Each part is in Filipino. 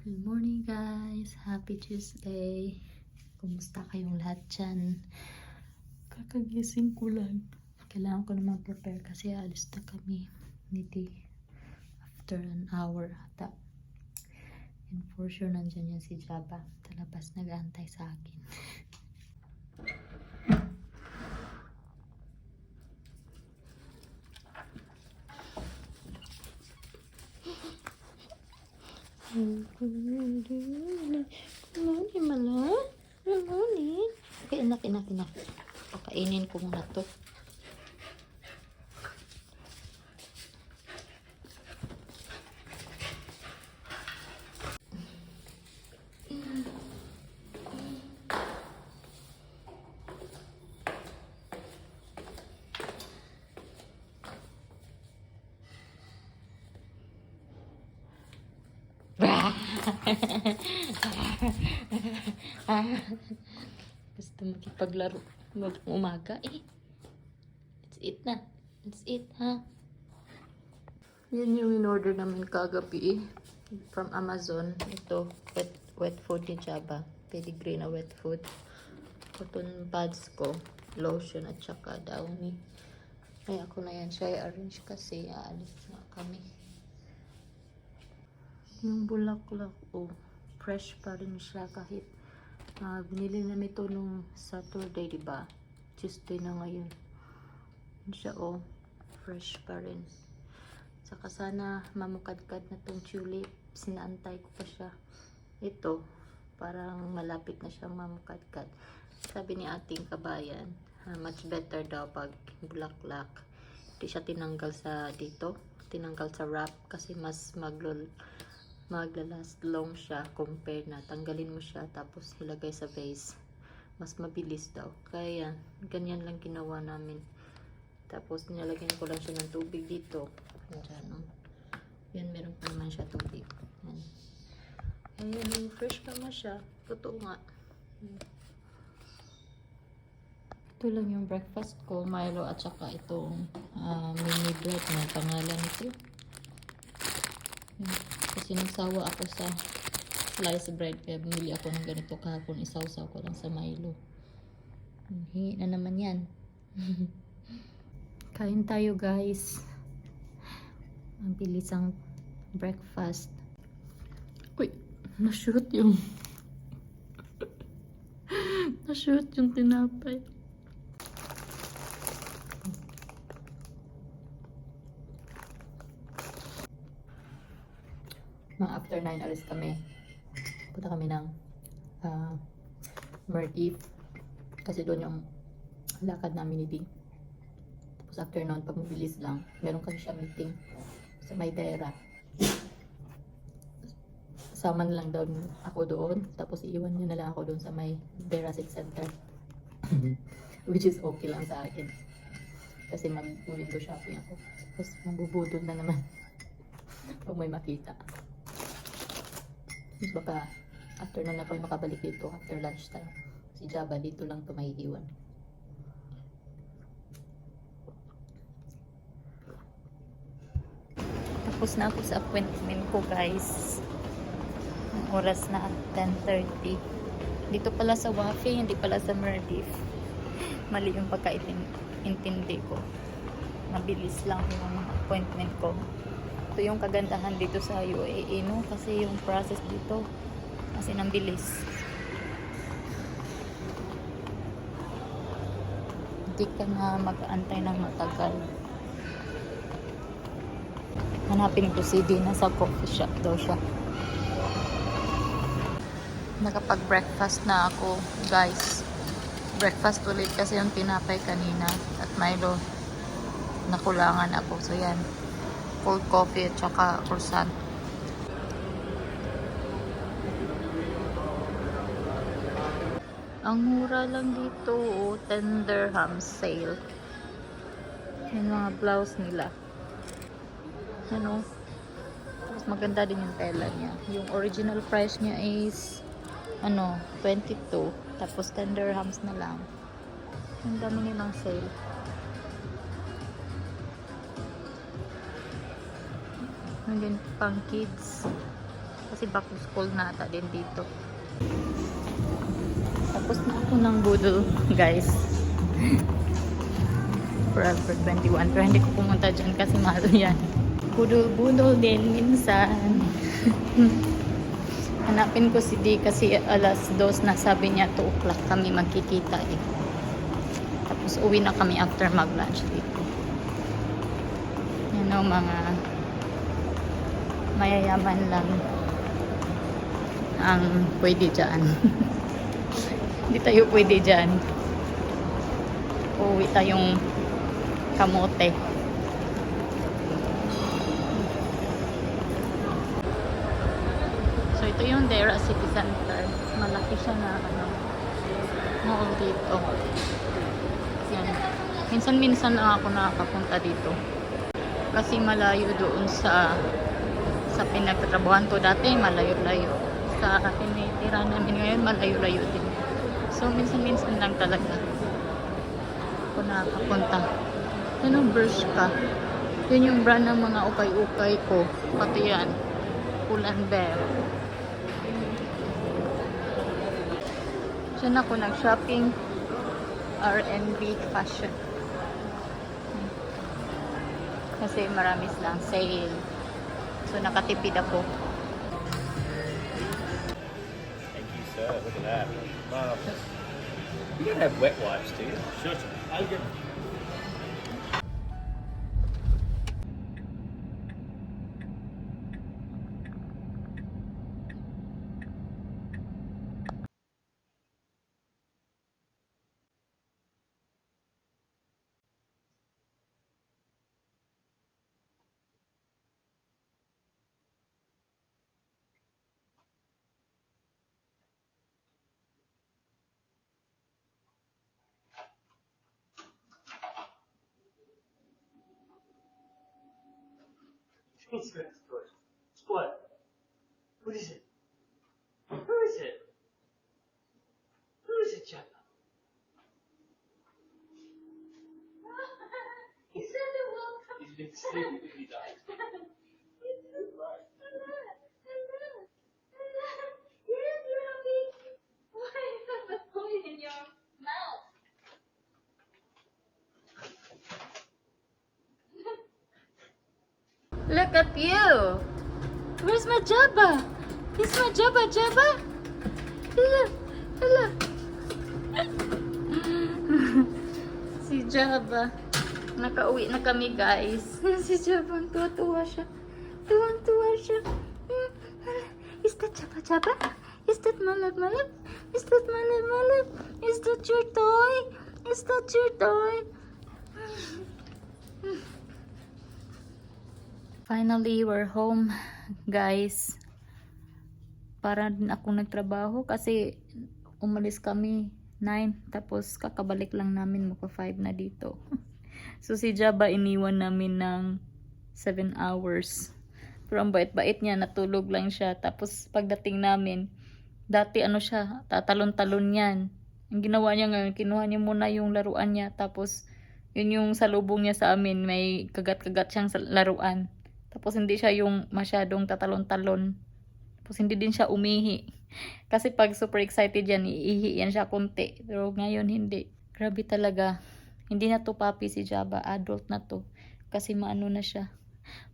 Good morning guys! Happy Tuesday! Kumusta kayong lahat dyan? Kakagising ko lang. Kailangan ko naman prepare kasi alis na kami ni T. After an hour ata. And for sure nandyan yan si Jabba. Talabas nag-aantay sa akin. Malo. Good morning. Okay, anak, anak, anak. Pakainin ko muna to. Makipaglaro mag umaga eh. It's it na. It's it, ha? Yan yung in-order namin kagabi eh. From Amazon. Ito, wet, wet food ni Jabba. Pedigree na wet food. Cotton pads ko. Lotion at saka downy. Ay, ako na yan siya i-arrange kasi aalis na kami. Yung bulaklak, oh, fresh pa rin siya kahit ah, binili namin ito nung Saturday, di ba? Tuesday na ngayon. Siya, oh, fresh pa rin. Saka sana mamukadkad na tong tulip. Sinaantay ko pa siya. Ito, parang malapit na siyang mamukadkad. Sabi ni ating kabayan, ah, much better daw pag bulaklak. Hindi siya tinanggal sa dito. Tinanggal sa wrap kasi mas maglol maglalast long siya compare na. Tanggalin mo siya tapos ilagay sa vase mas mabilis daw. Kaya ganyan lang ginawa namin. Tapos nilalagyan ko lang siya ng tubig dito. Yan, oh. yan meron pa naman siya tubig. Yan. Ayun, fresh pa man siya. Totoo nga. Ito lang yung breakfast ko Milo at saka itong ah, mini bread na pangalan nito. Yan. Kasi nagsawa ako sa slice bread kaya bumili ako ng ganito kahapon isawsaw ko lang sa Milo. Hingi na naman yan. Kain tayo guys. Ang bilis ang breakfast. Uy, na-shoot yung na-shoot yung tinapay. Mga after 9 alis kami. Punta kami ng uh, Maldives. Kasi doon yung lakad namin ni Ding. Tapos after noon, pag mabilis lang, meron kasi siya meeting sa Maydera. Sama na lang daw ako doon. Tapos iiwan niya na lang ako doon sa may Dera City Center. Which is okay lang sa akin. Kasi mag-window shopping ako. Tapos mabubudol na naman pag may makita. Baka after na po makabalik dito after lunchtime. Si Jabba dito lang to may iwan. Tapos na ako sa appointment ko guys. Ang oras na 10.30. Dito pala sa Wafi, hindi pala sa Merdif. Mali yung pagkaintindi ko. Mabilis lang yung appointment ko ito yung kagandahan dito sa UAE no? Kasi yung process dito kasi nang bilis. Hindi ka na mag-antay ng matagal. Hanapin ko si Dina sa coffee shop daw siya. Nakapag breakfast na ako guys. Breakfast ulit kasi yung tinapay kanina at Milo. Nakulangan ako. So yan cold coffee at saka croissant. Ang mura lang dito, oh, 10 dirham sale. Yan mga blouse nila. Ano? Tapos maganda din yung tela niya. Yung original price niya is ano, 22. Tapos 10 dirhams na lang. Ang dami nilang sale. Nandun pang kids. Kasi back to school na ata din dito. Tapos na ako ng budol, guys. Forever 21. Pero hindi ko pumunta dyan kasi mahal yan. Budol-budol din minsan. Hanapin ko si D kasi alas 2 na sabi niya 2 o'clock kami magkikita eh. Tapos uwi na kami after mag-lunch dito. Yan o mga mayayaman lang ang pwede dyan. Hindi tayo pwede dyan. Uwi tayong kamote. So ito yung Dera City Center. Malaki siya na ano, mall dito. Yan. Minsan-minsan lang ako nakakapunta dito. Kasi malayo doon sa sa pinagtatrabuhan ko dati, malayo-layo. Sa tinitira namin ngayon, malayo-layo din. So, minsan-minsan lang talaga ako nakakapunta. Yan ang Bershka. Yun yung brand ng mga ukay-ukay ko. Pati yan. Pull&Bear. Diyan ako nag-shopping. R&B fashion. Kasi marami silang sale. So, nakatipid ako. Thank you, sir. Look at that. Marvelous. You don't have wet wipes, do you? Sure. I'll get. What's good? What? What is it? Who Jabba? Is my Jabba Jabba? Hello! Hello! si Jabba. Nakauwi na kami guys. si Jabba, tuwa-tuwa siya. Tuwa-tuwa siya. Hmm. Is that Jabba Jabba? Is that Malab Malab? Is that Malab Malab? Is that your toy? Is that your toy? Finally, we're home, guys. Para din ako nagtrabaho kasi umalis kami 9 tapos kakabalik lang namin maka 5 na dito. so si Jabba iniwan namin ng 7 hours. Pero ang bait-bait niya, natulog lang siya. Tapos pagdating namin, dati ano siya, tatalon-talon yan. Ang ginawa niya ngayon, kinuha niya muna yung laruan niya. Tapos yun yung salubong niya sa amin, may kagat-kagat siyang laruan. Tapos hindi siya yung masyadong tatalon-talon. Tapos hindi din siya umihi. Kasi pag super excited yan, iihi yan siya konti. Pero ngayon hindi. Grabe talaga. Hindi na to papi si Jabba. Adult na to. Kasi maano na siya.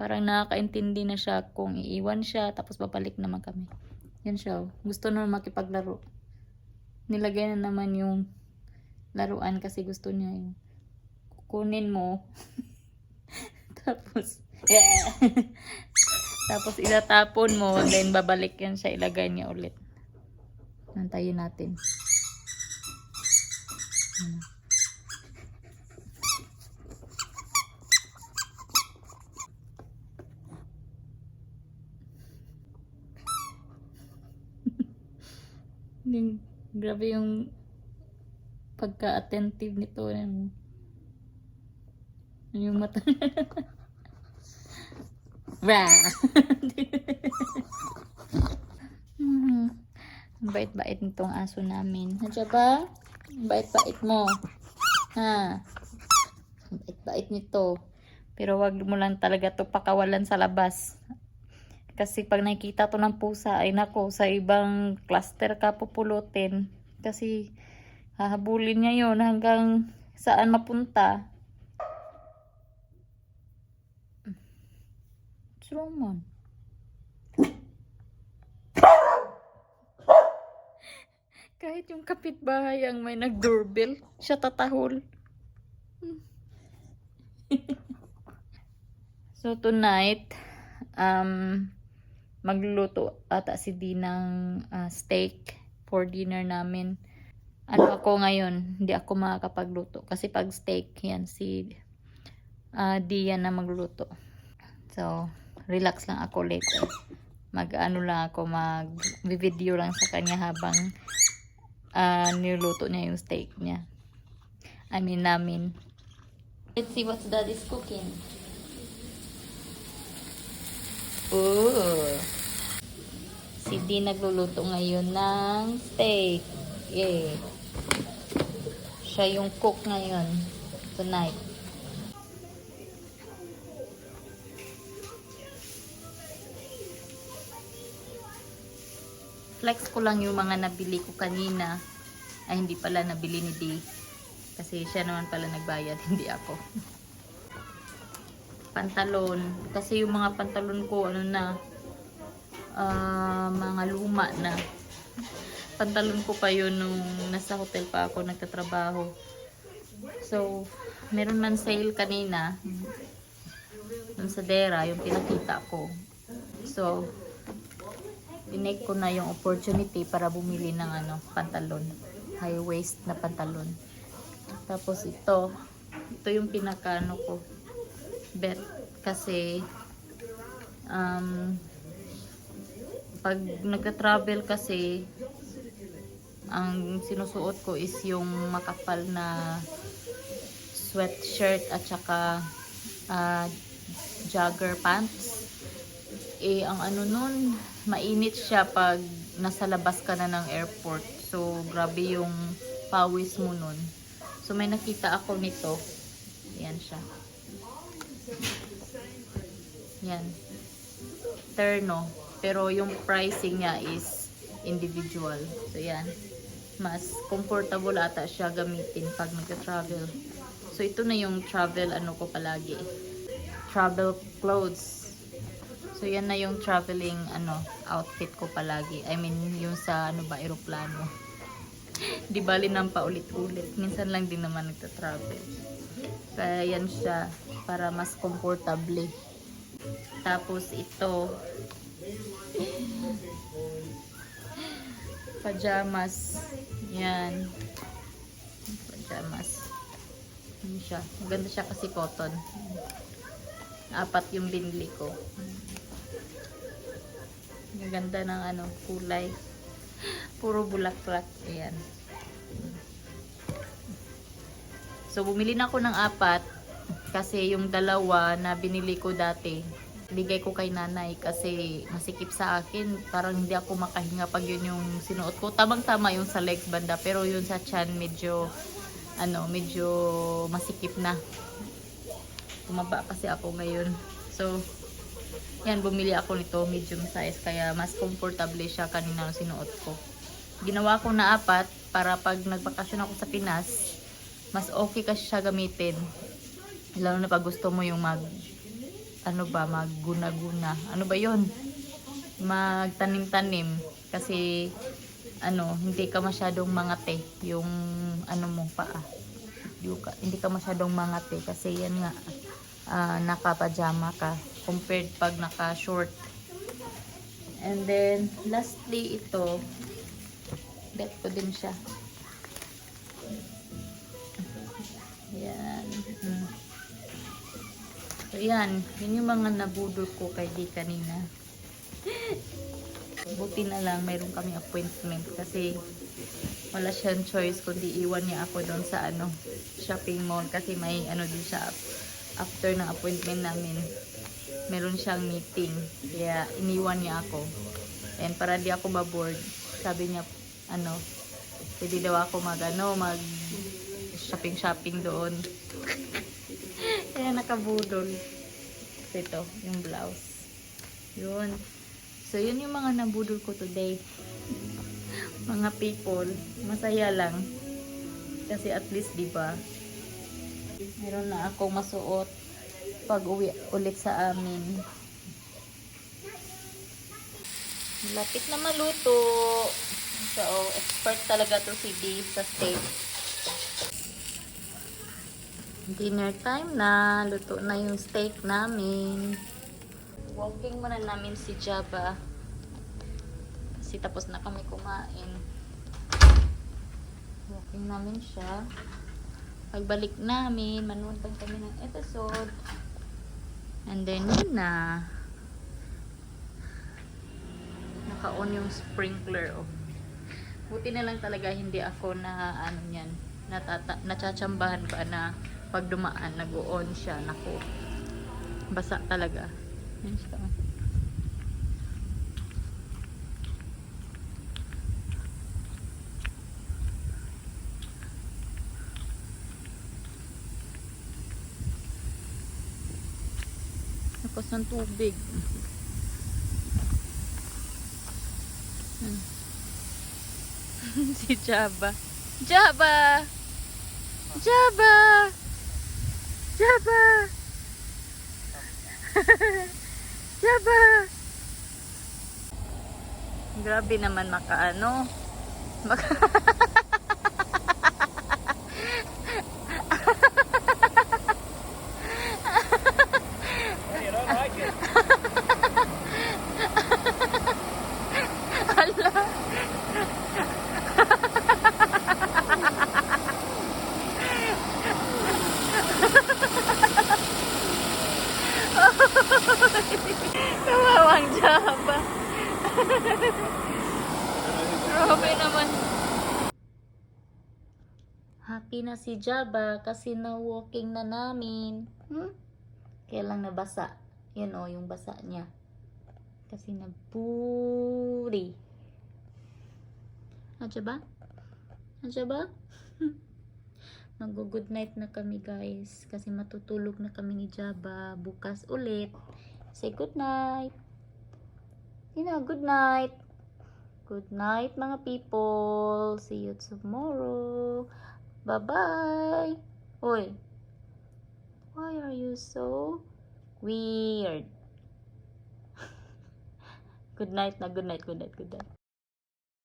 Parang nakakaintindi na siya kung iiwan siya. Tapos babalik naman kami. Yan siya. oh. Gusto na makipaglaro. Nilagay na naman yung laruan kasi gusto niya yung kukunin mo. Tapos, Tapos itatapon mo, then babalik yan siya, ilagay niya ulit. Nantayin natin. Yung, grabe yung pagka-attentive nito. Yung mata. Mhm. Ang bait-bait nitong aso namin. Nandiyan ba? Bait-bait mo. Ha? Bait-bait nito. Pero wag mo lang talaga to pakawalan sa labas. Kasi pag nakikita to ng pusa, ay nako, sa ibang cluster ka pupulutin. Kasi hahabulin niya yon hanggang saan mapunta. What's wrong, man? Kahit yung kapitbahay ang may nag-doorbell, siya tatahol. so tonight, um, magluluto ata si Di ng ah, steak for dinner namin. Ano ako ngayon, hindi ako makakapagluto. Kasi pag steak, yan si ah, Di yan na magluto. So, relax lang ako later. Mag-ano lang ako, mag-video lang sa kanya habang ah niluluto niya yung steak niya. I mean, namin. Let's see what daddy's cooking. Ooh. Si Di nagluluto ngayon ng steak. Yay. Siya yung cook ngayon. Tonight. Flex ko lang yung mga nabili ko kanina. Ay, hindi pala nabili ni Di. Kasi siya naman pala nagbayad, hindi ako. Pantalon. Kasi yung mga pantalon ko, ano na, ah, mga luma na. Pantalon ko pa yun nung nasa hotel pa ako nagtatrabaho. So, meron man sale kanina. Dun sa Dera, yung pinakita ko. So, Pinake ko na yung opportunity para bumili ng ano, pantalon. High waist na pantalon. Tapos ito, ito yung pinakano ko. Bet kasi um, pag nagka-travel kasi ang sinusuot ko is yung makapal na sweatshirt at saka ah, jogger pants eh ang ano nun mainit siya pag nasa labas ka na ng airport. So grabe yung pawis mo nun. So may nakita ako nito. Yan siya. Yan. Terno. Pero yung pricing niya is individual. So yan. Mas comfortable ata siya gamitin pag nagka-travel so ito na yung travel ano ko palagi. Travel clothes So yan na yung traveling ano outfit ko palagi. I mean yung sa ano ba eroplano. Di bali nang paulit-ulit. Minsan lang din naman nagta-travel. Kaya yan siya para mas comfortable. Tapos ito pajamas. Yan. Pajamas. Yan siya. Maganda siya kasi cotton. Apat yung binili ko. Ang ganda ng ano, kulay. Puro bulaklak. Ayan. So, bumili na ako ng apat. Kasi yung dalawa na binili ko dati, bigay ko kay nanay kasi masikip sa akin. Parang hindi ako makahinga pag yun yung sinuot ko. Tamang-tama yung sa legs banda. Pero yun sa chan, medyo, ano, medyo masikip na. Tumaba kasi ako ngayon. So, yan, bumili ako nito, medium size, kaya mas comfortable siya kanina nung sinuot ko. Ginawa ko na apat para pag nagbakasyon ako sa Pinas, mas okay kasi siya gamitin. Lalo na pag gusto mo yung mag, ano ba, magguna-guna. Ano ba yon Magtanim-tanim. Kasi, ano, hindi ka masyadong mangate yung, ano mo, paa. Hindi hindi ka masyadong mangate kasi yan nga, ah, naka-pajama ka compared pag naka-short. And then, lastly, ito, bet ko din siya. Yan. Mm. So, yan. Yun yung mga nabudol ko kay Di kanina. Buti na lang, mayroon kami appointment kasi wala siyang choice kundi iwan niya ako doon sa ano shopping mall kasi may ano din siya after ng appointment namin meron siyang meeting. Kaya iniwan niya ako. And para di ako maboard sabi niya ano pwede daw ako mag ano mag shopping shopping doon. Kaya nakabudol. Ito yung blouse. Yun. So, yun yung mga nabudol ko today. mga people, masaya lang. Kasi at least, di ba? Meron na akong masuot pag uwi ulit sa amin. Lapit na maluto. So, expert talaga to si Dave sa steak. Dinner time na. Luto na yung steak namin. Walking muna namin si Jabba. Kasi tapos na kami kumain. Walking namin siya. Pagbalik namin, manood lang kami ng episode. And then, yun na. Naka-on yung sprinkler. Oh. Buti na lang talaga hindi ako na ano yan, natata nachachambahan pa na pag dumaan nag-on siya. Naku. Basa talaga. Yan siya. Tapos ng tubig. Hmm. si Jabba. Jabba! Jabba! Jabba! Jabba! Grabe naman makaano. Maka Hey, I don't like it. Ala. Kawawang Jabba. Grabe naman. Happy na si Jabba kasi na-walking na namin. Hmm? Kaya lang nabasa. Yun o, yung basa niya. Kasi naburi. Adya ba? Adya ba? Mag-good night na kami guys. Kasi matutulog na kami ni Jabba. Bukas ulit. Say good night. Sina, good night. Good night mga people. See you tomorrow. Bye-bye. Oy. Why are you so weird? good night na, good night, good night, good night.